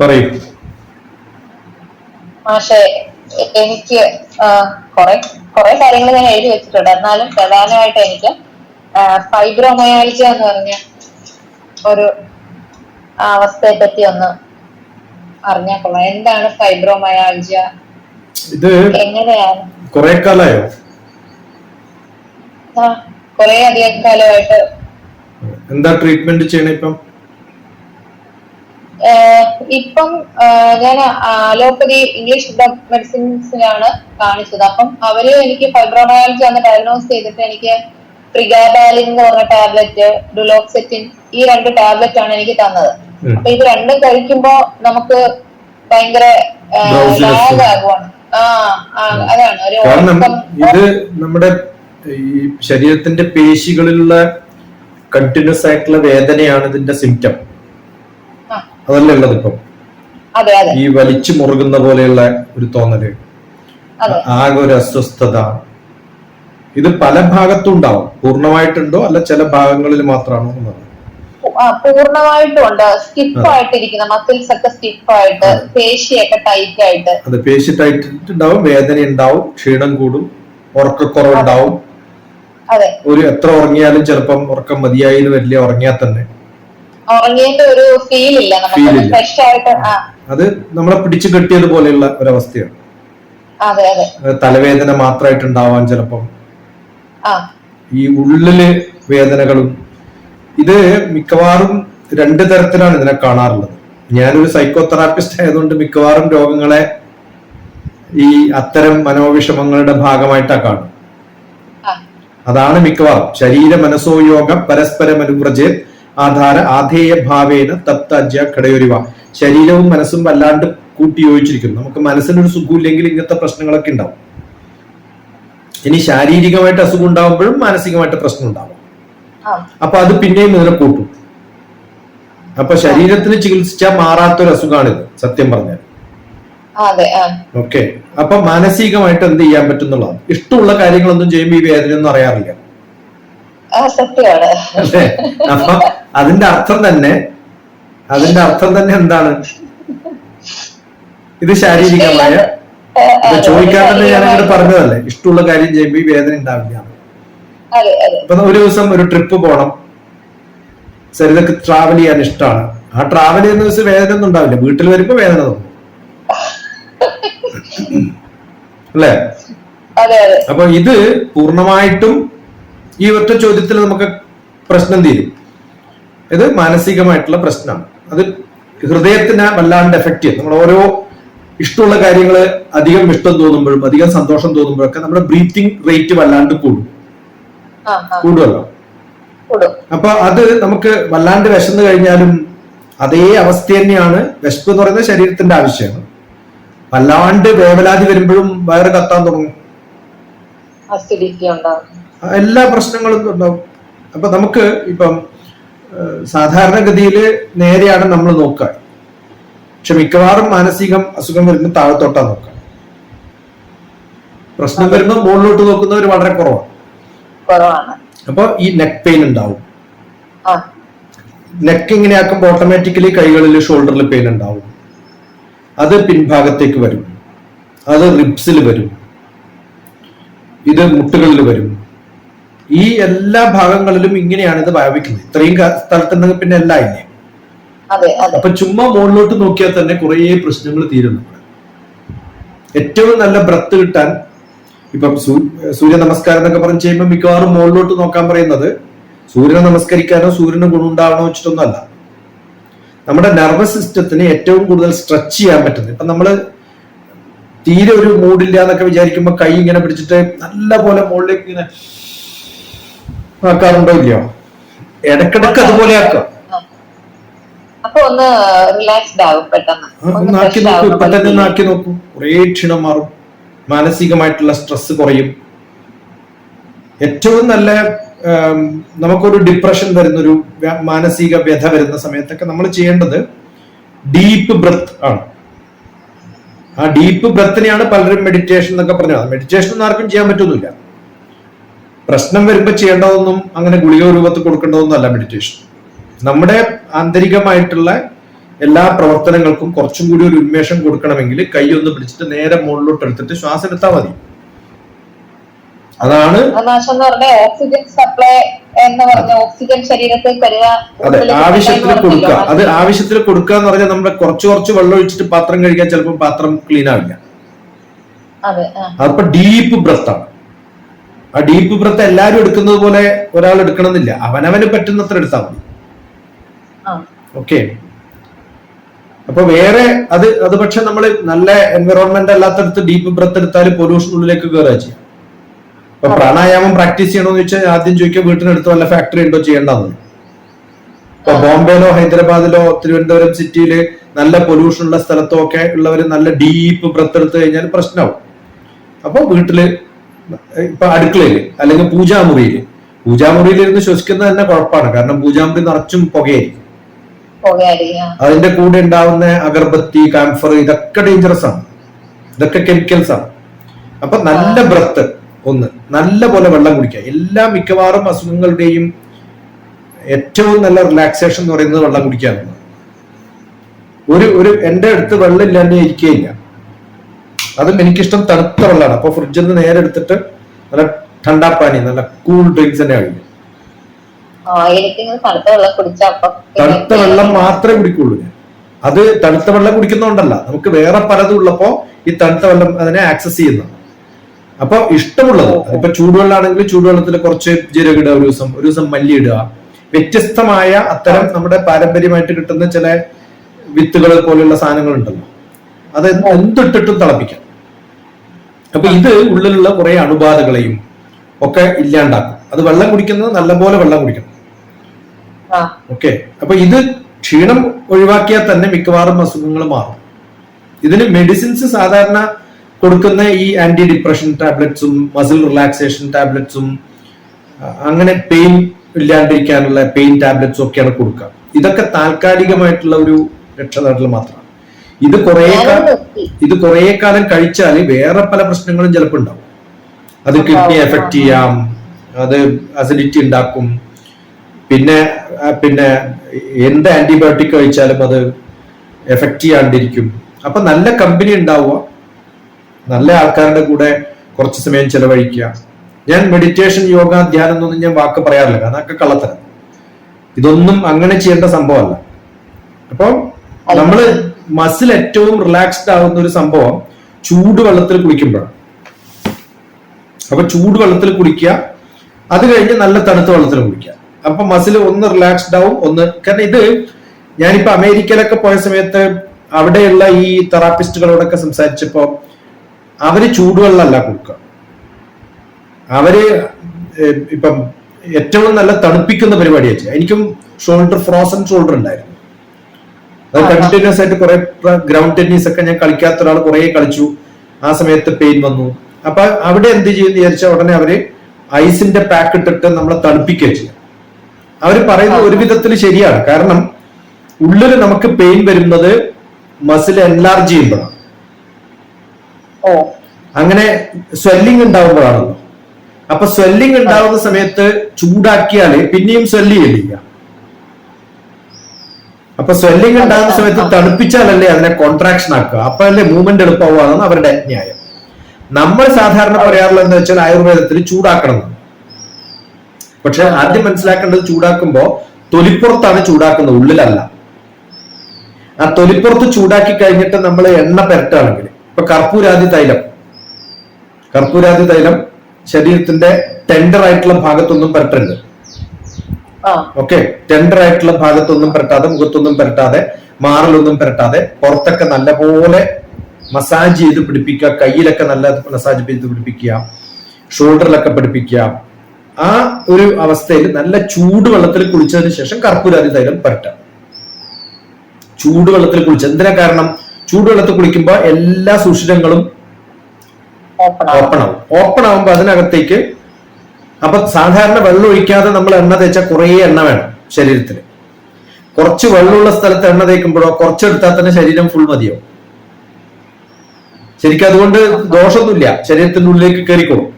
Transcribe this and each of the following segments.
പറയൂ. പക്ഷേ എനിക്ക് കുറെ കുറെ കാര്യങ്ങൾ ഞാൻ എഴുതി വെച്ചിട്ടുണ്ട്. എന്നാലും പ്രധാനമായിട്ട് എനിക്ക് ഫൈബ്രോമയാൾജിയ എന്ന് പറഞ്ഞ ഒരു അവസ്ഥയെ പറ്റി ഒന്ന് അറിഞ്ഞാൽ കൊള്ളാം. എന്താണ് ഫൈബ്രോമയാൾജിയ ഇത് എങ്ങനെയാണ്? കുറെ കാലമായോ കൊറേ അധികം കാലമായിട്ട്. എന്താ ട്രീറ്റ്മെന്റ് ചെയ്യണേ ഇപ്പം? ഇപ്പം ഞാൻ അലോപ്പതി ഇംഗ്ലീഷ് മെഡിസിൻസിനാണ് കാണിച്ചത്. അപ്പം അവർ എനിക്ക് ഫൈബ്രോമയാൾജി അന്ന് ഡയഗ്നോസ് ചെയ്തിട്ട് എനിക്ക് പ്രിഗാബാലിൻ എന്ന് പറഞ്ഞ ടാബ്ലറ്റ് ഡുലോക്സെറ്റിൻ ഈ രണ്ട് ടാബ്ലറ്റ് ആണ് എനിക്ക് തന്നത്. അപ്പൊ ഇത് രണ്ടും കഴിക്കുമ്പോ നമുക്ക് ഭയങ്കര. ലാഗ് ആകുവാണ്. ആ അതാണ്. ഇത് നമ്മുടെ ഈ ശരീരത്തിന്റെ പേശികളിലുള്ള കണ്ടിന്യൂസ് ആയിട്ടുള്ള വേദനയാണ് ഇതിന്റെ സിംറ്റം അതല്ലേ ഉള്ളത് ഇപ്പം? ഈ വലിച്ചു മുറുകുന്ന പോലെയുള്ള ഒരു തോന്നൽ. ആകെ ഒരു അസ്വസ്ഥത. ഇത് പല ഭാഗത്തും ഉണ്ടാവും. പൂർണമായിട്ടുണ്ടോ അല്ല ചില ഭാഗങ്ങളിൽ മാത്രമാണോ എന്നത് ആ, പൂർണമായിട്ടും ഉണ്ട്. സ്റ്റിഫ് ആയിട്ടിരിക്കുന്ന മസിൽസ് ഒക്കെ സ്റ്റിഫ് ആയിട്ട് പേശിയൊക്കെ ടൈറ്റ് ആയിട്ട് അത് പേശി ഉണ്ടാവും വേദന ഉണ്ടാവും ക്ഷീണം കൂടും ഉറക്കക്കുറവുണ്ടാവും. ഒരു എത്ര ഉറങ്ങിയാലും ചിലപ്പം ഉറക്കം മതിയായി വരില്ല ഉറങ്ങിയാൽ തന്നെ. ഉറങ്ങിയതിന്റെ ഒരു ഫീൽ ഇല്ല നമുക്ക്. ഫ്രഷ് ആയിട്ട് അത് നമ്മളെ പിടിച്ചു കെട്ടിയത് പോലെയുള്ള ഒരവസ്ഥയാണ്. അതെ അതെ. തലവേദന മാത്രമായിട്ട് ഉണ്ടാവാൻ ചിലപ്പം ഈ ഉള്ളിൽ വേദനകളും ഇത് മിക്കവാറും രണ്ട് തരത്തിലാണ് ഇതിനെ കാണാറുള്ളത്. ഞാനൊരു സൈക്കോ തെറാപ്പിസ്റ്റ് ആയതുകൊണ്ട് മിക്കവാറും രോഗങ്ങളെ ഈ അത്തരം മനോവിഷമങ്ങളുടെ ഭാഗമായിട്ടാണ് കാണും. അതാണ് മിക്കവാറും. ശരീര മനസ്സോ യോഗം പരസ്പരം അനുവ്രജേ ആധാര ആധേയ ഭാവേന തപ്ത അജ്യ ഘടയൊരിവ. ശരീരവും മനസ്സും വല്ലാണ്ട് കൂട്ടി യോജിച്ചിരിക്കുന്നു നമുക്ക് മനസ്സിനൊരു സുഖമില്ലെങ്കിൽ ഇങ്ങനത്തെ പ്രശ്നങ്ങളൊക്കെ ഉണ്ടാവും. ഇനി ശാരീരികമായിട്ട് അസുഖം ഉണ്ടാവുമ്പോഴും മാനസികമായിട്ട് പ്രശ്നം ഉണ്ടാവും. അപ്പൊ അത് പിന്നെയും ഇതിനെ കൂട്ടും. അപ്പൊ ശരീരത്തിന് ചികിത്സിച്ചാൽ മാറാത്തൊരു അസുഖമാണിത് സത്യം പറഞ്ഞാൽ. ഓക്കെ. അപ്പൊ മാനസികമായിട്ട് എന്ത് ചെയ്യാൻ പറ്റുന്നുള്ളതാണ് ഇഷ്ടമുള്ള കാര്യങ്ങളൊന്നും ചെയ്യുമ്പോൾ ഈ വേദനയൊന്നും അറിയാറില്ല. സത്യമാണ്. അപ്പൊ അതിന്റെ അർത്ഥം തന്നെ അതിന്റെ അർത്ഥം തന്നെ എന്താണ്? ഇത് ശാരീരികമായ ചോദിക്കാൻ തന്നെ ഞാൻ അങ്ങോട്ട് പറഞ്ഞതല്ലേ? ഇഷ്ടമുള്ള കാര്യം ചെയ്യുമ്പോൾ ഈ വേദന ഉണ്ടാവില്ല. ഇപ്പൊ ഒരു ദിവസം ഒരു ട്രിപ്പ് പോണം. സരിതക്ക് ട്രാവൽ ചെയ്യാൻ ഇഷ്ടമാണ്. ആ ട്രാവൽ ചെയ്യുന്ന ദിവസം വേദന ഒന്നും ഉണ്ടാവില്ല. വീട്ടിൽ വരുമ്പോ വേദന തോന്നും. അല്ലേ? അപ്പൊ ഇത് പൂർണമായിട്ടും ഈ ഒറ്റ ചോദ്യത്തിൽ നമുക്ക് പ്രശ്നം തീരും ഇത് മാനസികമായിട്ടുള്ള പ്രശ്നമാണ്. അത് ഹൃദയത്തിനെ വല്ലാണ്ട് എഫക്ട് ചെയ്യും. നമ്മൾ ഓരോ ഇഷ്ടമുള്ള കാര്യങ്ങൾ അധികം ഇഷ്ടം തോന്നുമ്പോഴും അധികം സന്തോഷം തോന്നുമ്പോഴൊക്കെ നമ്മുടെ ബ്രീത്തിങ് റേറ്റ് വല്ലാണ്ട് കൂടും. കൂടുമല്ലോ കൂടും. അപ്പൊ അത് നമുക്ക് വല്ലാണ്ട് വിശന്നു കഴിഞ്ഞാലും അതേ അവസ്ഥ തന്നെയാണ് വിശപ്പ് എന്ന് പറയുന്നത് ശരീരത്തിന്റെ ആവശ്യമാണ്. വല്ലാണ്ട് വേവലാതി വരുമ്പോഴും വയറ് കത്താൻ തുടങ്ങും. അസിഡിറ്റി എല്ലാ പ്രശ്നങ്ങളും ഉണ്ടാവും. അപ്പൊ നമുക്ക് ഇപ്പം സാധാരണഗതിയിൽ നേരെയാണ് നമ്മൾ നോക്കുക. പക്ഷെ മിക്കവാറും മാനസികം അസുഖം വരുമ്പോൾ താഴത്തോട്ടാ നോക്കുക. പ്രശ്നം വരുമ്പോൾ മുകളിലോട്ട് നോക്കുന്നവർ വളരെ കുറവാണ്. അപ്പൊ ഈ നെക്ക് പെയിൻ ഉണ്ടാവും. നെക്ക് ഇങ്ങനെ ആക്കുമ്പോൾ ഓട്ടോമാറ്റിക്കലി കൈകളിൽ ഷോൾഡറിൽ പെയിൻ ഉണ്ടാവും. അത് പിൻഭാഗത്തേക്ക് വരും. അത് റിബ്സിൽ വരും. ഇത് മുട്ടുകളിൽ വരും. ഈ എല്ലാ ഭാഗങ്ങളിലും ഇങ്ങനെയാണ് ഇത് വ്യാപിക്കുന്നത്. ഇത്രയും സ്ഥലത്തുണ്ടെങ്കിൽ പിന്നെ എല്ലാം ഇല്ലേ? അപ്പൊ ചുമ്മാ മുകളിലോട്ട് നോക്കിയാൽ തന്നെ കുറേ പ്രശ്നങ്ങൾ തീരുന്നു ഏറ്റവും നല്ല ബ്രത്ത് കിട്ടാൻ ഇപ്പം സൂര്യ നമസ്കാരം എന്നൊക്കെ പറഞ്ഞ് ചെയ്യുമ്പോൾ മിക്കവാറും മുകളിലോട്ട് നോക്കാൻ പറയുന്നത് സൂര്യനെ നമസ്കരിക്കാനോ സൂര്യന് ഗുണമുണ്ടാകണോ വെച്ചിട്ടൊന്നുമല്ല. നമ്മുടെ നർവസ് സിസ്റ്റത്തിന് ഏറ്റവും കൂടുതൽ സ്ട്രെച്ച് ചെയ്യാൻ പറ്റുന്നത്. ഇപ്പൊ നമ്മൾ തീരെ ഒരു മൂഡില്ല എന്നൊക്കെ വിചാരിക്കുമ്പോൾ കൈ ഇങ്ങനെ പിടിച്ചിട്ട് നല്ല പോലെ മുകളിലേക്ക് ഇങ്ങനെ ആക്കാറുണ്ടോ ഇല്ലയോ? ഇടക്കിടക്ക് അതുപോലെ ആക്കാം. അപ്പൊ ഒന്ന് റിലാക്സ്ഡ് ആകും പെട്ടെന്ന്. നാക്കി നോക്കൂ ഇപ്പൊ തന്നെ നോക്കൂ. കുറേ ക്ഷീണം മാറും. മാനസികമായിട്ടുള്ള സ്ട്രെസ് കുറയും. ഏറ്റവും നല്ല നമുക്കൊരു ഡിപ്രഷൻ വരുന്ന ഒരു മാനസിക വ്യഥ വരുന്ന സമയത്തൊക്കെ നമ്മൾ ചെയ്യേണ്ടത് ഡീപ്പ് ബ്രത്ത് ആണ്. ആ ഡീപ്പ് ബ്രത്തിനെയാണ് പലരും മെഡിറ്റേഷൻ എന്നൊക്കെ പറഞ്ഞത്. മെഡിറ്റേഷൻ ഒന്നും ആർക്കും ചെയ്യാൻ പറ്റൊന്നുമില്ല. പ്രശ്നം വരുമ്പോൾ ചെയ്യേണ്ടതൊന്നും അങ്ങനെ ഗുളിക രൂപത്തിൽ കൊടുക്കേണ്ടതൊന്നും അല്ല മെഡിറ്റേഷൻ നമ്മുടെ ആന്തരികമായിട്ടുള്ള എല്ലാ പ്രവർത്തനങ്ങൾക്കും കുറച്ചും കൂടി ഒരു ഉന്മേഷം കൊടുക്കണമെങ്കിൽ കൈ ഒന്ന് പിടിച്ചിട്ട് നേരെ മുകളിലോട്ട് എടുത്തിട്ട് ശ്വാസം എടുത്താൽ മതി. അതാണ് ഓക്സിജൻ സപ്ലൈ എന്ന് പറഞ്ഞ ഓക്സിജൻ ശരീരത്തിൽ അതെ ആവശ്യത്തിന് കൊടുക്കുക. അത്. ആവശ്യത്തിന് കൊടുക്കുക എന്ന് പറഞ്ഞാൽ നമ്മൾ കുറച്ച് കുറച്ച് വെള്ളം ഒഴിച്ചിട്ട് പാത്രം കഴിക്കാൻ ചിലപ്പോൾ പാത്രം ക്ലീൻ ആവില്ല. അപ്പൊ ഡീപ്പ് ബ്രത്ത് ആണ്. ആ ഡീപ്പ് ബ്രത്ത് എല്ലാരും എടുക്കുന്നത് പോലെ ഒരാൾ എടുക്കണമെന്നില്ല. അവനവന് പറ്റുന്നത്ര എടുത്താൽ മതി. ഓക്കെ അപ്പൊ വേറെ അത് അത് പക്ഷെ നമ്മൾ നല്ല എൻവയറോൺമെന്റ് അല്ലാത്തടത്ത് ഡീപ്പ് ബ്രത്ത് എടുത്താൽ പൊല്യൂഷൻ ഉള്ളിലേക്ക് കയറുക ചെയ്യാം. ഇപ്പൊ പ്രാണായാമം പ്രാക്ടീസ് ചെയ്യണമെന്ന് ചോദിച്ചാൽ ആദ്യം ചോദിക്കുക വീട്ടിനടുത്ത് വല്ല ഫാക്ടറി ഉണ്ടോ ചെയ്യേണ്ടതെന്ന്. ഇപ്പൊ ബോംബെയിലോ ഹൈദരാബാദിലോ തിരുവനന്തപുരം സിറ്റിയിൽ നല്ല പൊല്യൂഷൻ ഉള്ള സ്ഥലത്തോ ഒക്കെ ഉള്ളവർ നല്ല ഡീപ്പ് ബ്രത്ത് എടുത്തു കഴിഞ്ഞാൽ പ്രശ്നമാവും അപ്പൊ വീട്ടിൽ ഇപ്പൊ അടുക്കളയിൽ അല്ലെങ്കിൽ പൂജാമുറിയിൽ. പൂജാമുറിയിൽ ഇരുന്ന് ശ്വസിക്കുന്നത് തന്നെ കുഴപ്പമാണ്. കാരണം പൂജാമുറി നിറച്ചും പുകയായിരിക്കും. അതിന്റെ കൂടെ ഉണ്ടാവുന്ന അഗർബത്തി കാൻഫർ ഇതൊക്കെ ഡേഞ്ചറസ് ആണ്. ഇതൊക്കെ കെമിക്കൽസ് ആണ്. അപ്പൊ നല്ല ബ്രത്ത് ഒന്ന് നല്ല പോലെ വെള്ളം കുടിക്കുക. എല്ലാ മിക്കവാറും അസുഖങ്ങളുടെയും ഏറ്റവും നല്ല റിലാക്സേഷൻ എന്ന് പറയുന്നത് വെള്ളം കുടിക്കുക എന്നുള്ളത് ഒരു ഒരു എന്റെ അടുത്ത് വെള്ളം ഇല്ലാണ്ട് ഇരിക്കുകയില്ല. അതും എനിക്കിഷ്ടം തണുത്ത വെള്ളമാണ് അപ്പോൾ ഫ്രിഡ്ജിൽ നിന്ന് നേരെ എടുത്തിട്ട് നല്ല ഠണ്ടാപ്പാനി നല്ല കൂൾ ഡ്രിങ്ക്സ് തന്നെ കഴിഞ്ഞു തണുത്ത വെള്ളം മാത്രമേ കുടിക്കുള്ളൂ ഞാൻ. അത് തണുത്ത വെള്ളം കുടിക്കുന്നതുകൊണ്ടല്ല നമുക്ക് വേറെ പലതും ഉള്ളപ്പോ ഈ തണുത്ത വെള്ളം അതിനെ ആക്സസ് ചെയ്യുന്നതാണ് അപ്പൊ ഇഷ്ടമുള്ളത് ഇപ്പൊ ചൂടുവെള്ളമാണെങ്കിൽ ചൂടുവെള്ളത്തിൽ കുറച്ച് ജീരക ഇടുക ഒരു ദിവസം ഒരു ദിവസം മല്ലി ഇടുക വ്യത്യസ്തമായ അത്തരം നമ്മുടെ പാരമ്പര്യമായിട്ട് കിട്ടുന്ന ചില വിത്തുകൾ പോലെയുള്ള സാധനങ്ങൾ ഉണ്ടല്ലോ അത് എന്തിട്ടിട്ടും തിളപ്പിക്കാം. അപ്പൊ ഇത് ഉള്ളിലുള്ള കുറെ അണുബാധകളെയും ഒക്കെ ഇല്ലാണ്ടാക്കും. അത് വെള്ളം കുടിക്കുന്നത് നല്ലപോലെ വെള്ളം കുടിക്കണം. ഓക്കെ. അപ്പൊ ഇത് ക്ഷീണം ഒഴിവാക്കിയാൽ തന്നെ മിക്കവാറും അസുഖങ്ങൾ മാറും. ഇതിന് മെഡിസിൻസ് സാധാരണ കൊടുക്കുന്ന ഈ ആന്റി ഡിപ്രഷൻ ടാബ്ലറ്റ്സും മസിൽ റിലാക്സേഷൻ ടാബ്ലറ്റ്സും അങ്ങനെ പെയിൻ ഇല്ലാണ്ടിരിക്കാനുള്ള പെയിൻ ടാബ്ലറ്റ്സും ഒക്കെയാണ് കൊടുക്കുക. ഇതൊക്കെ താൽക്കാലികമായിട്ടുള്ള ഒരു രക്ഷനാട്ടിൽ മാത്രമാണ് ഇത് കുറേ ഇത് കുറേ കാലം കഴിച്ചാൽ വേറെ പല പ്രശ്നങ്ങളും ചിലപ്പോൾ ഉണ്ടാവും. അത് കിഡ്നി എഫക്ട് ചെയ്യാം. അത് അസിഡിറ്റി ഉണ്ടാക്കും. പിന്നെ പിന്നെ എന്ത് ആന്റിബയോട്ടിക് കഴിച്ചാലും അത് എഫക്ട് ചെയ്യാണ്ടിരിക്കും. അപ്പൊ നല്ല കമ്പനി ഉണ്ടാവുക. നല്ല ആൾക്കാരുടെ കൂടെ കുറച്ച് സമയം ചെലവഴിക്കുക. ഞാൻ മെഡിറ്റേഷൻ യോഗ ധ്യാനം എന്നൊന്നും ഞാൻ വാക്ക് പറയാറില്ല. കാരണം അതൊക്കെ കള്ളത്തരം. ഇതൊന്നും അങ്ങനെ ചെയ്യേണ്ട സംഭവമല്ല. അപ്പോൾ നമ്മൾ മസിൽ ഏറ്റവും റിലാക്സ്ഡ് ആവുന്ന ഒരു സംഭവം ചൂടുവെള്ളത്തിൽ കുളിക്കുമ്പോഴാണ് അപ്പൊ ചൂടുവെള്ളത്തിൽ കുളിക്കുക അത് കഴിഞ്ഞ് നല്ല തണുത്ത വെള്ളത്തിൽ കുളിക്കുക അപ്പൊ മസിൽ ഒന്ന് റിലാക്സ്ഡ് ആവും ഒന്ന് കാരണം ഇത് ഞാനിപ്പോ അമേരിക്കയിലൊക്കെ പോയ സമയത്ത് അവിടെയുള്ള ഈ തെറാപ്പിസ്റ്റുകളോടൊക്കെ സംസാരിച്ചപ്പോ അവർ ചൂടുവെള്ളമല്ല കൊടുക്കുക. അവർ ഇപ്പം ഏറ്റവും നല്ല തണുപ്പിക്കുന്ന പരിപാടിയാ ചെയ്യുക. എനിക്കും ഷോൾഡർ ഫ്രോസൺ ഷോൾഡർ ഉണ്ടായിരുന്നു. കണ്ടിന്യൂസ് ആയിട്ട് കുറെ ഗ്രൗണ്ട് ടെന്നീസ് ഒക്കെ ഞാൻ കളിക്കാത്ത ഒരാൾ കുറെ കളിച്ചു. ആ സമയത്ത് പെയിൻ വന്നു. അപ്പൊ അവിടെ എന്ത് ചെയ്യുന്ന വിചാരിച്ചാൽ ഉടനെ അവർ ഐസിന്റെ പാക്ക് ഇട്ടിട്ട് നമ്മളെ തണുപ്പിക്കുക ചെയ്യും. അവർ പറയുന്നത് ഒരു വിധത്തിൽ ശരിയാണ്. കാരണം ഉള്ളിൽ നമുക്ക് പെയിൻ വരുന്നത് മസിൽ എൻലാർജ് ചെയ്യുമ്പോഴാണ്. ഓ. അങ്ങനെ സ്വെല്ലിംഗ് ഉണ്ടാവുമ്പോഴാണല്ലോ അപ്പൊ സ്വെല്ലിംഗ് ഉണ്ടാവുന്ന സമയത്ത് ചൂടാക്കിയാൽ പിന്നെയും സ്വെല്ല് ചെയ്യില്ല അപ്പൊ സ്വെല്ലിംഗ് ഉണ്ടാകുന്ന സമയത്ത് തണുപ്പിച്ചാലല്ലേ അതിനെ കോൺട്രാക്ഷൻ ആക്കുക. അപ്പൊ അല്ലേ മൂവ്മെന്റ് എളുപ്പമാണെന്ന് അവരുടെ ന്യായം. നമ്മൾ സാധാരണ പറയാറുള്ളത് എന്താ വെച്ചാൽ ആയുർവേദത്തിൽ ചൂടാക്കണം. പക്ഷെ ആദ്യം മനസ്സിലാക്കേണ്ടത് ചൂടാക്കുമ്പോ തൊലിപ്പുറത്താണ് ചൂടാക്കുന്നത് ഉള്ളിലല്ല. ആ തൊലിപ്പുറത്ത് ചൂടാക്കി കഴിഞ്ഞിട്ട് നമ്മൾ എണ്ണ പെരട്ടാണെങ്കിൽ ഇപ്പൊ കർപ്പൂരാതി തൈലം. കർപ്പൂരാതി തൈലം ശരീരത്തിന്റെ ടെൻഡർ ആയിട്ടുള്ള ഭാഗത്തൊന്നും പെരട്ടരുത്. ഓക്കെ ടെൻഡർ ആയിട്ടുള്ള ഭാഗത്തൊന്നും പെരട്ടാതെ മുഖത്തൊന്നും പെരട്ടാതെ മാറലൊന്നും പെരട്ടാതെ പുറത്തൊക്കെ നല്ലപോലെ മസാജ് ചെയ്ത് പിടിപ്പിക്കുക കയ്യിലൊക്കെ നല്ല മസാജ് ചെയ്ത് പിടിപ്പിക്കുക ഷോൾഡറിലൊക്കെ പിടിപ്പിക്കുക ആ ഒരു അവസ്ഥയിൽ നല്ല ചൂടുവെള്ളത്തിൽ കുളിച്ചതിന് ശേഷം കർപ്പൂരാതി തൈലം പരട്ടാം ചൂടുവെള്ളത്തിൽ കുളിച്ച എന്തിനാ കാരണം? ചൂടുവെള്ളത്തിൽ കുളിക്കുമ്പോൾ എല്ലാ സുഷിരങ്ങളും ഓപ്പൺ ആവും. ഓപ്പൺ ആവും. ഓപ്പൺ ആവുമ്പോൾ അതിനകത്തേക്ക് അപ്പൊ സാധാരണ വെള്ളം ഒഴിക്കാതെ നമ്മൾ എണ്ണ തേച്ചാൽ കുറേ എണ്ണ വേണം ശരീരത്തിൽ കുറച്ച് വെള്ളമുള്ള സ്ഥലത്ത് എണ്ണ തേക്കുമ്പോഴോ കുറച്ചെടുത്താൽ തന്നെ ശരീരം ഫുൾ മതിയാവും. ശരിക്കും അതുകൊണ്ട് ദോഷമൊന്നുമില്ല. ശരീരത്തിന്റെ ഉള്ളിലേക്ക് കയറിക്കോളും.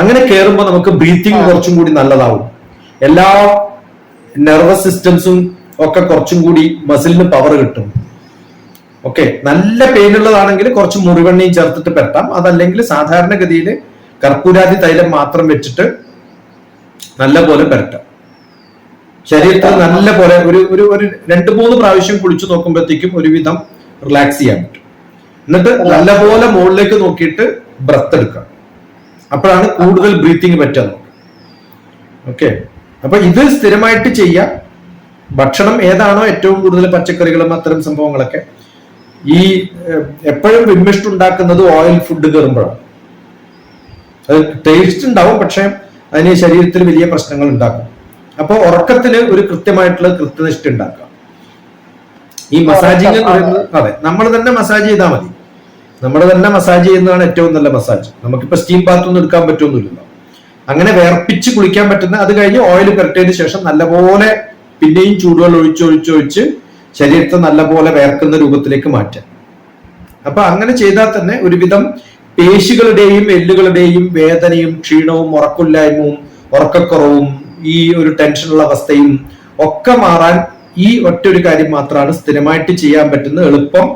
അങ്ങനെ കയറുമ്പോൾ നമുക്ക് ബ്രീത്തിങ് കുറച്ചും കൂടി നല്ലതാവും. എല്ലാ നെർവസ് സിസ്റ്റംസും ഒക്കെ കുറച്ചും കൂടി മസിലിന് പവർ കിട്ടും. ഓക്കെ നല്ല പെയിൻ ഉള്ളതാണെങ്കിൽ കുറച്ച് മുറിവെണ്ണയും ചേർത്തിട്ട് പെട്ടാം അതല്ലെങ്കിൽ സാധാരണഗതിയിൽ കർപ്പൂരാതി തൈലം മാത്രം വെച്ചിട്ട് നല്ല പോലെ പെരട്ടാം ശരീരത്തിൽ നല്ല പോലെ ഒരു ഒരു ഒരു രണ്ട് മൂന്ന് പ്രാവശ്യം കുളിച്ചു നോക്കുമ്പോഴത്തേക്കും ഒരുവിധം റിലാക്സ് ചെയ്യാൻ പറ്റും. എന്നിട്ട് നല്ല പോലെ മുകളിലേക്ക് നോക്കിയിട്ട് ബ്രത്ത് എടുക്കാം അപ്പോഴാണ് കൂടുതൽ ബ്രീത്തിങ് പറ്റുക ഓക്കെ അപ്പൊ ഇത് സ്ഥിരമായിട്ട് ചെയ്യാം ഭക്ഷണം ഏതാണോ ഏറ്റവും കൂടുതൽ പച്ചക്കറികളും അത്തരം സംഭവങ്ങളൊക്കെ. ഈ എപ്പോഴും വിമ്മിഷ്ടുണ്ടാക്കുന്നത് ഓയിൽ ഫുഡ് കയറുമ്പോഴാണ്. അത് ടേസ്റ്റ് ഉണ്ടാവും പക്ഷെ അതിന് ശരീരത്തിൽ വലിയ പ്രശ്നങ്ങൾ ഉണ്ടാക്കും. അപ്പോൾ ഉറക്കത്തിന് ഒരു കൃത്യമായിട്ടുള്ള കൃത്യനിഷ്ഠ ഉണ്ടാക്കാം ഈ മസാജിങ് എന്ന് പറയുന്നത് അതെ നമ്മൾ തന്നെ മസാജ് ചെയ്താൽ മതി. നമ്മൾ തന്നെ മസാജ് ചെയ്യുന്നതാണ് ഏറ്റവും നല്ല മസാജ്. നമുക്കിപ്പോ സ്റ്റീം ബാത്ത് ഒന്നും എടുക്കാൻ പറ്റുമെന്നില്ലല്ലോ അങ്ങനെ വേർപ്പിച്ച് കുളിക്കാൻ പറ്റുന്ന അത് കഴിഞ്ഞ് ഓയിൽ പുരട്ടിയതിന് ശേഷം നല്ലപോലെ പിന്നെയും ചൂടുവെള്ളം ഒഴിച്ചൊഴിച്ചൊഴിച്ച് ശരീരത്തെ നല്ലപോലെ വേർക്കുന്ന രൂപത്തിലേക്ക് മാറ്റാം അപ്പൊ അങ്ങനെ ചെയ്താൽ തന്നെ ഒരുവിധം പേശികളുടെയും എല്ലുകളുടെയും വേദനയും ക്ഷീണവും ഉറക്കില്ലായ്മയും ഉറക്കക്കുറവും ഈ ഒരു ടെൻഷനുള്ള അവസ്ഥയും ഒക്കെ മാറാൻ ഈ ഒറ്റൊരു കാര്യം മാത്രമാണ് സ്ഥിരമായിട്ട് ചെയ്യാൻ പറ്റുന്ന എളുപ്പം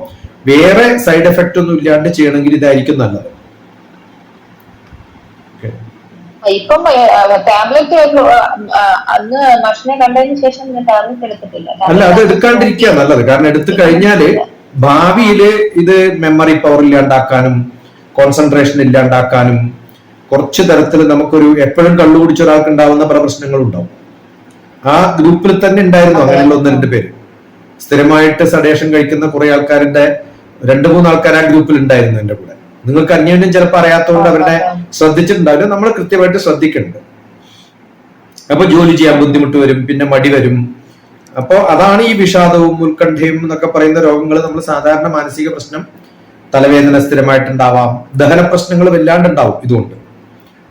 വേറെ സൈഡ് എഫക്റ്റ് ഒന്നും ഇല്ലാണ്ട് ചെയ്യണമെങ്കിൽ ഇതായിരിക്കും നല്ലത്. ഇപ്പം ടാബ്ലറ്റ് അന്ന് ഭക്ഷണം കണ്ടതിന് ശേഷം ടാബ്ലറ്റ് എടുത്തിട്ടില്ല. അല്ല അത് എടുക്കാണ്ടിരിക്കുക നല്ലത്. കാരണം എടുത്തു കഴിഞ്ഞാൽ ഭാവിയിൽ ഇത് മെമ്മറി പവർ ഇല്ലാണ്ടാക്കാനും കോൺസെൻട്രേഷൻ ഇല്ലാണ്ടാക്കാനും കുറച്ച് തരത്തിൽ നമുക്കൊരു എപ്പോഴും കള്ളു കുടിച്ച ഒരാൾക്ക് ഉണ്ടാവുന്ന പല പ്രശ്നങ്ങളും ഉണ്ടാവും ആ ഗ്രൂപ്പിൽ തന്നെ ഉണ്ടായിരുന്നു അങ്ങനെയുള്ള ഒന്ന് രണ്ട് പേര്. സ്ഥിരമായിട്ട് സഡേഷൻ കഴിക്കുന്ന കുറെ ആൾക്കാരുടെ രണ്ട് മൂന്ന് ആൾക്കാർ ആ ഗ്രൂപ്പിൽ ഉണ്ടായിരുന്നു എന്റെ കൂടെ. നിങ്ങൾക്ക് അന്യോന്യം ചിലപ്പോൾ അറിയാത്തതുകൊണ്ട് അവരുടെ ശ്രദ്ധിച്ചിട്ടുണ്ടാവില്ല നമ്മൾ കൃത്യമായിട്ട് ശ്രദ്ധിക്കുന്നുണ്ട്. അപ്പൊ ജോലി ചെയ്യാൻ ബുദ്ധിമുട്ട് വരും പിന്നെ മടി വരും. അപ്പോ അതാണ് ഈ വിഷാദവും ഉത്കണ്ഠയും എന്നൊക്കെ പറയുന്ന രോഗങ്ങൾ നമ്മൾ സാധാരണ മാനസിക പ്രശ്നം തലവേദന സ്ഥിരമായിട്ടുണ്ടാവാം ദഹന പ്രശ്നങ്ങൾ വല്ലാണ്ടുണ്ടാവും ഇതുകൊണ്ട്.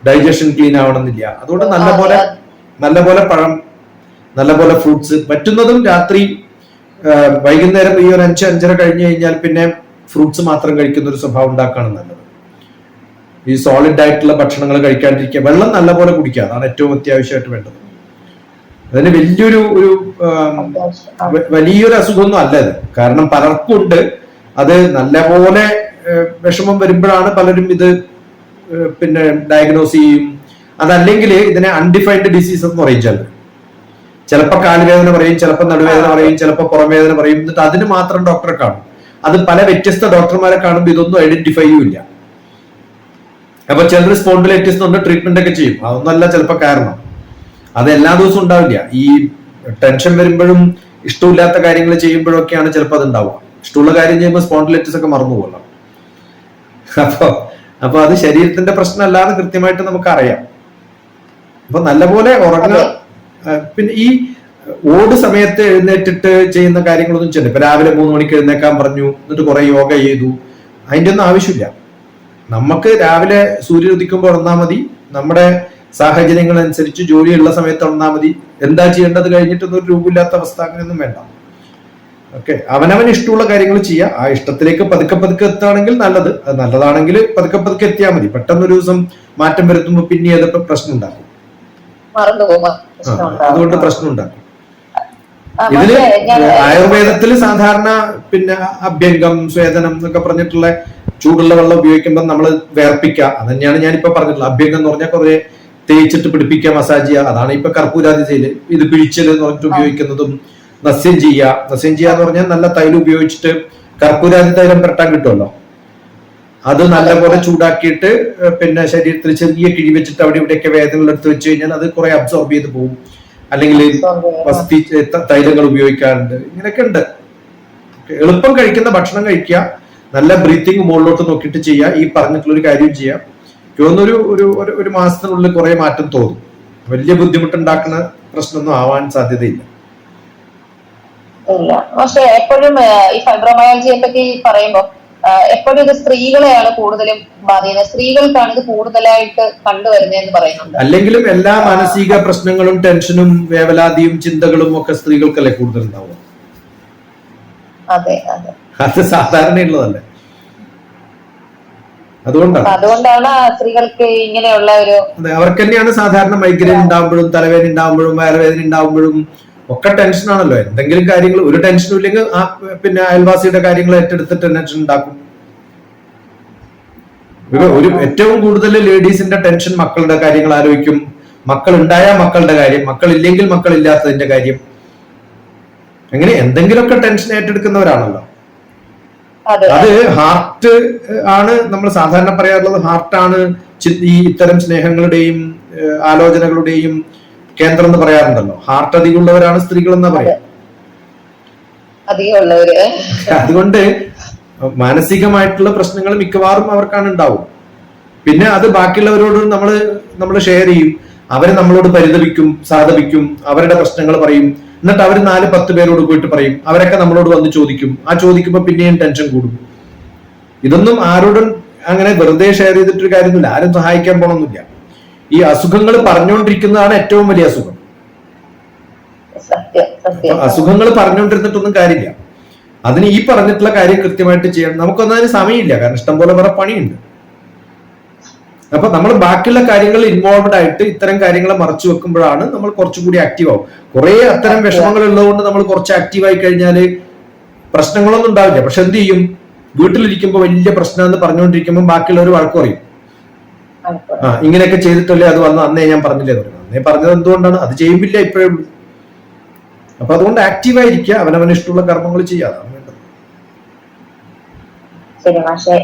ഡൈജഷൻ ക്ലീൻ ആവണമെന്നില്ല. അതുകൊണ്ട് നല്ലപോലെ നല്ലപോലെ പഴം നല്ലപോലെ ഫ്രൂട്ട്സ് പറ്റുന്നതും രാത്രി വൈകുന്നേരം ഈ ഒരു അഞ്ച് അഞ്ചര കഴിഞ്ഞു കഴിഞ്ഞാൽ പിന്നെ ഫ്രൂട്ട്സ് മാത്രം കഴിക്കുന്ന ഒരു സ്വഭാവം ഉണ്ടാക്കുകയാണ് നല്ലത്. ഈ സോളിഡ് ആയിട്ടുള്ള ഭക്ഷണങ്ങൾ കഴിക്കാണ്ടിരിക്കുക വെള്ളം നല്ലപോലെ കുടിക്കുക അതാണ് ഏറ്റവും അത്യാവശ്യമായിട്ട് വേണ്ടത്. അതിന് വലിയൊരു ഒരു വലിയൊരു അസുഖമൊന്നും അല്ല ഇത്. കാരണം പലർക്കും ഉണ്ട്. അത് നല്ലപോലെ വിഷമം വരുമ്പോഴാണ് പലരും ഇത് പിന്നെ ഡയഗ്നോസ് ചെയ്യും. അതല്ലെങ്കിൽ ഇതിനെ അൺഡിഫൈൻഡ് ഡിസീസ് എന്ന് പറയും ചിലർ. ചിലപ്പോൾ കാലുവേദന പറയും ചിലപ്പോൾ നടുവേദന പറയും ചിലപ്പോൾ പുറംവേദന പറയും. എന്നിട്ട് അതിന് മാത്രം ഡോക്ടറെ കാണും. അത് പല വ്യത്യസ്ത ഡോക്ടർമാരെ കാണുമ്പോൾ ഇതൊന്നും ഐഡന്റിഫൈ ഇല്ല അപ്പൊ ചിലർ സ്പോണ്ടിലൈറ്റിസ് കൊണ്ട് ട്രീറ്റ്മെന്റ് ഒക്കെ ചെയ്യും. അതൊന്നല്ല ചിലപ്പോൾ കാരണം. അത് എല്ലാ ദിവസവും ഉണ്ടാവില്ല. ഈ ടെൻഷൻ വരുമ്പോഴും ഇഷ്ടമില്ലാത്ത കാര്യങ്ങൾ ചെയ്യുമ്പോഴൊക്കെയാണ് ചിലപ്പോൾ അത് ഉണ്ടാവുക. ഇഷ്ടമുള്ള കാര്യം ചെയ്യുമ്പോൾ സ്പോണ്ടിലൈറ്റിസ് ഒക്കെ മറന്നു പോകണം. അപ്പോൾ അപ്പൊ അത് ശരീരത്തിന്റെ പ്രശ്നമല്ലാതെ കൃത്യമായിട്ട് നമുക്ക് അറിയാം അപ്പൊ നല്ലപോലെ ഉറങ്ങുക. പിന്നെ ഈ ഓട് സമയത്ത് എഴുന്നേറ്റിട്ട് ചെയ്യുന്ന കാര്യങ്ങളൊന്നും ചെയ്യണ്ട. ഇപ്പൊ രാവിലെ മൂന്ന് മണിക്ക് എഴുന്നേക്കാൻ പറഞ്ഞു എന്നിട്ട് കുറെ യോഗ ചെയ്തു. അതിന്റെ ഒന്നും ആവശ്യമില്ല. നമുക്ക് രാവിലെ സൂര്യൻ ഉദിക്കുമ്പോൾ ഉണർന്നാൽ മതി. നമ്മുടെ സാഹചര്യങ്ങൾ അനുസരിച്ച് ജോലിയുള്ള സമയത്ത് ഉണർന്നാൽ മതി. എന്താ ചെയ്യേണ്ടത് കഴിഞ്ഞിട്ടൊന്നും ഒരു രൂപമില്ലാത്ത അവസ്ഥ അങ്ങനെയൊന്നും വേണ്ട. ഓക്കെ. അവനവൻ ഇഷ്ടമുള്ള കാര്യങ്ങൾ ചെയ്യുക ആ ഇഷ്ടത്തിലേക്ക് പതുക്കെ പതുക്കെ എത്തുകയാണെങ്കിൽ നല്ലത്. അത് നല്ലതാണെങ്കിൽ പതുക്കെ പതുക്കെ എത്തിയാൽ മതി. പെട്ടെന്ന് ഒരു ദിവസം മാറ്റം വരുത്തുമ്പോൾ പിന്നെ അതിപ്പോ പ്രശ്നം ഉണ്ടാക്കും. അതുകൊണ്ട് പ്രശ്നം ഉണ്ടാക്കും. ഇതിൽ ആയുർവേദത്തിൽ സാധാരണ പിന്നെ അഭ്യംഗം സ്വേദനം എന്നൊക്കെ പറഞ്ഞിട്ടുള്ള ചൂടുള്ള വെള്ളം ഉപയോഗിക്കുമ്പോൾ നമ്മൾ വേർപ്പിക്കുക. അത് തന്നെയാണ് ഞാനിപ്പോ പറഞ്ഞിട്ടുള്ളത്. അഭ്യംഗം എന്ന് പറഞ്ഞാൽ കുറെ തേച്ചിട്ട് പിടിപ്പിക്കുക മസാജ് ചെയ്യുക. അതാണ് ഇപ്പൊ കർപ്പൂരാതി ചെയ്യൽ ഇത് പിഴിച്ചൽ എന്ന് പറഞ്ഞിട്ട് ഉപയോഗിക്കുന്നതും നസ്യം ചെയ്യുക നസ്യം ചെയ്യുക എന്ന് പറഞ്ഞാൽ നല്ല തൈലം ഉപയോഗിച്ചിട്ട് കർപ്പൂരാതി തൈലം പുരട്ടാൻ കിട്ടുമല്ലോ. അത് നല്ലപോലെ ചൂടാക്കിയിട്ട് പിന്നെ ശരീരത്തിൽ ചെറിയ കിഴി വെച്ചിട്ട് അവിടെ ഇവിടെയൊക്കെ വേദനകൾ എടുത്ത് വെച്ച് കഴിഞ്ഞാൽ അത് കുറെ അബ്സോർബ് ചെയ്ത് പോകും അല്ലെങ്കിൽ വസ്തി തൈലങ്ങൾ ഉപയോഗിക്കാറുണ്ട്. ഇങ്ങനെയൊക്കെ ഉണ്ട്. എളുപ്പം കഴിക്കുന്ന ഭക്ഷണം കഴിക്കുക. നല്ല ബ്രീത്തിങ് മുകളിലോട്ട് നോക്കിയിട്ട് ചെയ്യുക. ഈ പറഞ്ഞിട്ടുള്ള ഒരു കാര്യം ചെയ്യാം. ഒരു ഒരു- ഒരു മാസത്തിനുള്ളിൽ കുറെ മാറ്റം തോന്നും. വലിയ ബുദ്ധിമുട്ടുണ്ടാക്കുന്ന പ്രശ്നമൊന്നും ആവാൻ സാധ്യതയില്ല. ഇല്ല. പക്ഷെ എപ്പോഴും ഈ ഫൈബ്രോമയാലജിയെ പറ്റി പറയുമ്പോ എപ്പോഴും ഇത് സ്ത്രീകളെയാണ് കൂടുതലും ബാധിക്കുന്നത്. സ്ത്രീകൾക്കാണ് ഇത് കൂടുതലായിട്ട് കണ്ടുവരുന്നതെന്ന് പറയുന്നുണ്ട്. അല്ലെങ്കിലും എല്ലാ മാനസിക പ്രശ്നങ്ങളും ടെൻഷനും വേവലാതിയും ചിന്തകളും ഒക്കെ സ്ത്രീകൾക്കല്ലേ കൂടുതൽ ഉണ്ടാവുക അതെ അതെ. അത് സാധാരണയുള്ളതല്ലേ? അതുകൊണ്ടാണ് അതുകൊണ്ടാണ് സ്ത്രീകൾക്ക് ഇങ്ങനെയുള്ള ഒരു അവർക്ക് തന്നെയാണ് സാധാരണ മൈഗ്രൈൻ ഉണ്ടാകുമ്പോഴും തലവേദന ഉണ്ടാകുമ്പോഴും വയറുവേദന ഉണ്ടാകുമ്പോഴും ഒക്കെ ടെൻഷനാണല്ലോ എന്തെങ്കിലും കാര്യങ്ങൾ ഒരു ടെൻഷനും ഇല്ലെങ്കിൽ ആ പിന്നെ അയൽവാസിയുടെ കാര്യങ്ങൾ ഏറ്റെടുത്തിട്ട് ടെൻഷൻ ഉണ്ടാക്കും. ഒരു ഏറ്റവും കൂടുതൽ ലേഡീസിന്റെ ടെൻഷൻ മക്കളുടെ കാര്യങ്ങൾ ആലോചിക്കും. മക്കൾ ഉണ്ടായാൽ മക്കളുടെ കാര്യം മക്കൾ ഇല്ലെങ്കിൽ മക്കൾ ഇല്ലാത്തതിന്റെ കാര്യം. അങ്ങനെ എന്തെങ്കിലുമൊക്കെ ടെൻഷൻ ഏറ്റെടുക്കുന്നവരാണല്ലോ. അതെ. ഹാർട്ട് ആണ് നമ്മൾ സാധാരണ പറയാറുള്ളത്. ഹാർട്ടാണ് ഈ ഇത്തരം സ്നേഹങ്ങളുടെയും ആലോചനകളുടെയും കേന്ദ്രം എന്ന് പറയാറുണ്ടല്ലോ. ഹാർട്ട് അധികമുള്ളവരാണ് സ്ത്രീകൾ എന്നാ പറയാം അതുകൊണ്ട് മാനസികമായിട്ടുള്ള പ്രശ്നങ്ങൾ മിക്കവാറും അവർക്കാണ് ഉണ്ടാവും. പിന്നെ അത് ബാക്കിയുള്ളവരോട് നമ്മൾ നമ്മൾ ഷെയർ ചെയ്യും. അവരെ നമ്മളോട് പരിതപിക്കും സാധപിക്കും അവരുടെ പ്രശ്നങ്ങൾ പറയും. എന്നിട്ട് അവർ നാല് പത്ത് പേരോട് പോയിട്ട് പറയും. അവരൊക്കെ നമ്മളോട് വന്ന് ചോദിക്കും. ആ ചോദിക്കുമ്പോൾ പിന്നെയും ടെൻഷൻ കൂടും. ഇതൊന്നും ആരോടും അങ്ങനെ വെറുതെ ഷെയർ ചെയ്തിട്ടൊരു കാര്യമൊന്നുമില്ല. ആരും സഹായിക്കാൻ പോണൊന്നുമില്ല. ഈ അസുഖങ്ങൾ പറഞ്ഞുകൊണ്ടിരിക്കുന്നതാണ് ഏറ്റവും വലിയ അസുഖം. അസുഖങ്ങൾ പറഞ്ഞുകൊണ്ടിരുന്നിട്ടൊന്നും കാര്യമില്ല. അതിന് ഈ പറഞ്ഞിട്ടുള്ള കാര്യം കൃത്യമായിട്ട് ചെയ്യണം. നമുക്കൊന്നും അതിന് സമയമില്ല. കാരണം ഇഷ്ടംപോലെ വേറെ പണിയുണ്ട്. അപ്പൊ നമ്മൾ ബാക്കിയുള്ള കാര്യങ്ങളിൽ ഇൻവോൾവ്ഡ് ആയിട്ട് ഇത്തരം കാര്യങ്ങളെ മറച്ചു വെക്കുമ്പോഴാണ് നമ്മൾ കുറച്ചുകൂടി ആക്റ്റീവ് ആവും. കുറെ അത്തരം വിഷമങ്ങൾ ഉള്ളതുകൊണ്ട് നമ്മൾ കുറച്ച് ആക്റ്റീവ് ആയി കഴിഞ്ഞാൽ പ്രശ്നങ്ങളൊന്നും ഉണ്ടാവില്ല. പക്ഷെ എന്ത് ചെയ്യും? വീട്ടിലിരിക്കുമ്പോൾ വലിയ പ്രശ്നം എന്ന് പറഞ്ഞുകൊണ്ടിരിക്കുമ്പോൾ ബാക്കിയുള്ളവർ വഴക്ക് പറയും. ആ ഇങ്ങനെയൊക്കെ ചെയ്തിട്ടല്ലേ അത് വന്ന്. അന്നേ ഞാൻ പറഞ്ഞില്ലേ പറഞ്ഞു അന്നേ പറഞ്ഞത് എന്തുകൊണ്ടാണ്? അത് ചെയ്യുമ്പില്ല ഇപ്പോഴും. അപ്പൊ അതുകൊണ്ട് ആക്റ്റീവ് ആയിരിക്കുക. അവനവന് ഇഷ്ടമുള്ള കർമ്മങ്ങൾ ചെയ്യാതെ ശരി മാഷെ.